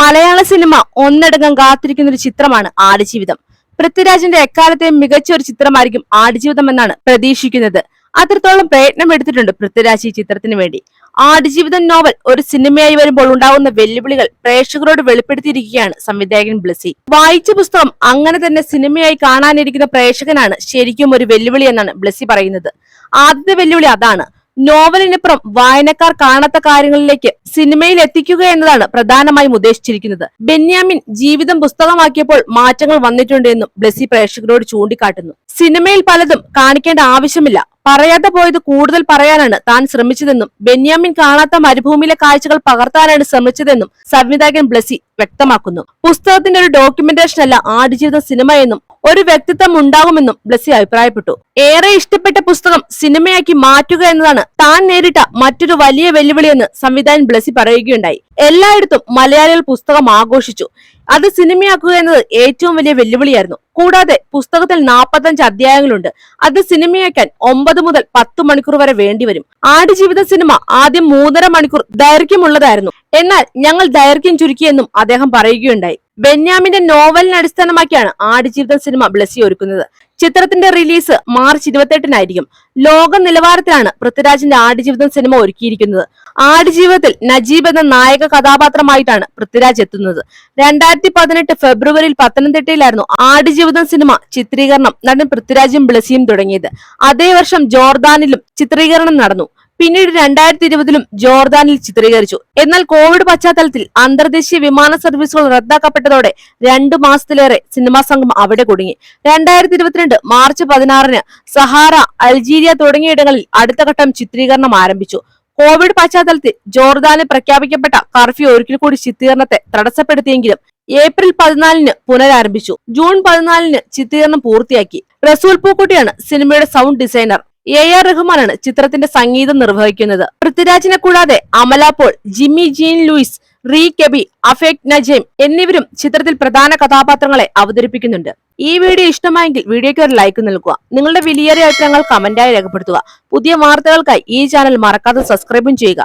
മലയാള cinema ഒന്നടങ്കം കാത്തിരിക്കുന്ന ഒരു ചിത്രമാണ് ആടുജീവിതം. പൃഥ്വിരാജിന്റെ എക്കാലത്തെയും മികച്ച ഒരു ചിത്രമായിരിക്കും ആടുജീവിതം എന്നാണ് പ്രതീക്ഷിക്കുന്നത്. അത്രത്തോളം പ്രയത്നം എടുത്തിട്ടുണ്ട് പൃഥ്വിരാജ് ഈ ചിത്രത്തിന് വേണ്ടി. ആടുജീവിതം നോവൽ ഒരു സിനിമയായി വരുമ്പോൾ ഉണ്ടാകുന്ന വെല്ലുവിളികൾ പ്രേക്ഷകരോട് വെളിപ്പെടുത്തിയിരിക്കുകയാണ് സംവിധായകൻ ബ്ലസി. വായിച്ച പുസ്തകം അങ്ങനെ തന്നെ സിനിമയായി കാണാനിരിക്കുന്ന പ്രേക്ഷകനാണ് ശരിക്കും ഒരു വെല്ലുവിളി എന്നാണ് ബ്ലസി പറയുന്നത്. ആദ്യത്തെ വെല്ലുവിളി അതാണ്. നോവലിനപ്പുറം വായനക്കാർ കാണാത്ത കാര്യങ്ങളിലേക്ക് സിനിമയിൽ എത്തിക്കുക എന്നതാണ് പ്രധാനമായും ഉദ്ദേശിച്ചിരിക്കുന്നത്. ബെന്യാമിൻ ജീവിതം പുസ്തകമാക്കിയപ്പോൾ മാറ്റങ്ങൾ വന്നിട്ടുണ്ട് എന്നും ബ്ലസി പ്രേക്ഷകരോട് ചൂണ്ടിക്കാട്ടുന്നു. സിനിമയിൽ പലതും കാണിക്കേണ്ട ആവശ്യമില്ല. പറയാതെ പോയത് കൂടുതൽ പറയാനാണ് താൻ ശ്രമിച്ചതെന്നും ബെന്യാമിൻ കാണാത്ത മരുഭൂമിയിലെ കാഴ്ചകൾ പകർത്താനാണ് ശ്രമിച്ചതെന്നും സംവിധായകൻ ബ്ലസി വ്യക്തമാക്കുന്നു. പുസ്തകത്തിന്റെ ഒരു ഡോക്യുമെന്റേഷൻ അല്ല ആടുജീവിത സിനിമ എന്നും ഒരു വ്യക്തിത്വം ഉണ്ടാകുമെന്നും ബ്ലസി അഭിപ്രായപ്പെട്ടു. ഏറെ ഇഷ്ടപ്പെട്ട പുസ്തകം സിനിമയാക്കി മാറ്റുക എന്നതാണ് താൻ നേരിട്ട മറ്റൊരു വലിയ വെല്ലുവിളിയെന്ന് സംവിധായൻ ബ്ലസി പറയുകയുണ്ടായി. എല്ലായിടത്തും മലയാളികൾ പുസ്തകം ആഘോഷിച്ചു. അത് സിനിമയാക്കുക എന്നത് ഏറ്റവും വലിയ വെല്ലുവിളിയായിരുന്നു. കൂടാതെ പുസ്തകത്തിൽ നാൽപ്പത്തഞ്ച് അധ്യായങ്ങളുണ്ട്. അത് സിനിമയാക്കാൻ ഒമ്പത് മുതൽ പത്ത് മണിക്കൂർ വരെ വേണ്ടിവരും. ആടുജീവിത സിനിമ ആദ്യം മൂന്നര മണിക്കൂർ ദൈർഘ്യമുള്ളതായിരുന്നു. എന്നാൽ ഞങ്ങൾ ദൈർഘ്യം ചുരുക്കിയെന്നും അദ്ദേഹം പറയുകയുണ്ടായി. ബെന്യാമിന്റെ നോവലിനെ അടിസ്ഥാനമാക്കിയാണ് ആടുജീവിതം സിനിമ ബ്ലസ്സി ഒരുക്കുന്നത്. ചിത്രത്തിന്റെ റിലീസ് മാർച്ച് ഇരുപത്തെട്ടിനായിരിക്കും. ലോക നിലവാരത്തിലാണ് പൃഥ്വിരാജിന്റെ ആടുജീവിതം സിനിമ ഒരുക്കിയിരിക്കുന്നത്. ആടുജീവിതത്തിൽ നജീബ് എന്ന നായക കഥാപാത്രമായിട്ടാണ് പൃഥ്വിരാജ് എത്തുന്നത്. രണ്ടായിരത്തി പതിനെട്ട് ഫെബ്രുവരിയിൽ പത്തനംതിട്ടയിലായിരുന്നു ആടുജീവിതം സിനിമ ചിത്രീകരണം നടൻ പൃഥ്വിരാജും ബ്ലസിയും തുടങ്ങിയത്. അതേ വർഷം ജോർദാനിലും ചിത്രീകരണം നടന്നു. പിന്നീട് രണ്ടായിരത്തി ഇരുപതിലും ജോർദാനിൽ ചിത്രീകരിച്ചു. എന്നാൽ കോവിഡ് പശ്ചാത്തലത്തിൽ അന്തർദേശീയ വിമാന സർവീസുകൾ റദ്ദാക്കപ്പെട്ടതോടെ രണ്ടു മാസത്തിലേറെ സിനിമാ സംഘം അവിടെ കുടുങ്ങി. രണ്ടായിരത്തി ഇരുപത്തിരണ്ട് മാർച്ച് പതിനാറിന് സഹാറ അൽജീരിയ തുടങ്ങിയിടങ്ങളിൽ അടുത്ത ഘട്ടം ചിത്രീകരണം ആരംഭിച്ചു. കോവിഡ് പശ്ചാത്തലത്തിൽ ജോർദാനിൽ പ്രഖ്യാപിക്കപ്പെട്ട കർഫ്യൂ ഒരിക്കൽ കൂടി ചിത്രീകരണത്തെ തടസ്സപ്പെടുത്തിയെങ്കിലും ഏപ്രിൽ പതിനാലിന് പുനരാരംഭിച്ചു. ജൂൺ പതിനാലിന് ചിത്രീകരണം പൂർത്തിയാക്കി. റസൂൽ പൂക്കുട്ടിയാണ് സിനിമയുടെ സൗണ്ട് ഡിസൈനർ. എ. ആർ. റഹ്മാനാണ് ചിത്രത്തിന്റെ സംഗീതം നിർവഹിക്കുന്നത്. പൃഥ്വിരാജിനെ കൂടാതെ Amala Paul Jimmy Jean Louis Rik Aby അഫേക് നജേം എന്നിവരും ചിത്രത്തിൽ പ്രധാന കഥാപാത്രങ്ങളെ അവതരിപ്പിക്കുന്നുണ്ട്. ഈ വീഡിയോ ഇഷ്ടമായെങ്കിൽ വീഡിയോയ്ക്ക് ഒരു ലൈക്ക് നൽകുക. നിങ്ങളുടെ വിലയേറിയ അഭിപ്രായങ്ങൾ കമന്റായി രേഖപ്പെടുത്തുക. പുതിയ വാർത്തകൾക്കായി ഈ ചാനൽ മറക്കാതെ സബ്സ്ക്രൈബും ചെയ്യുക.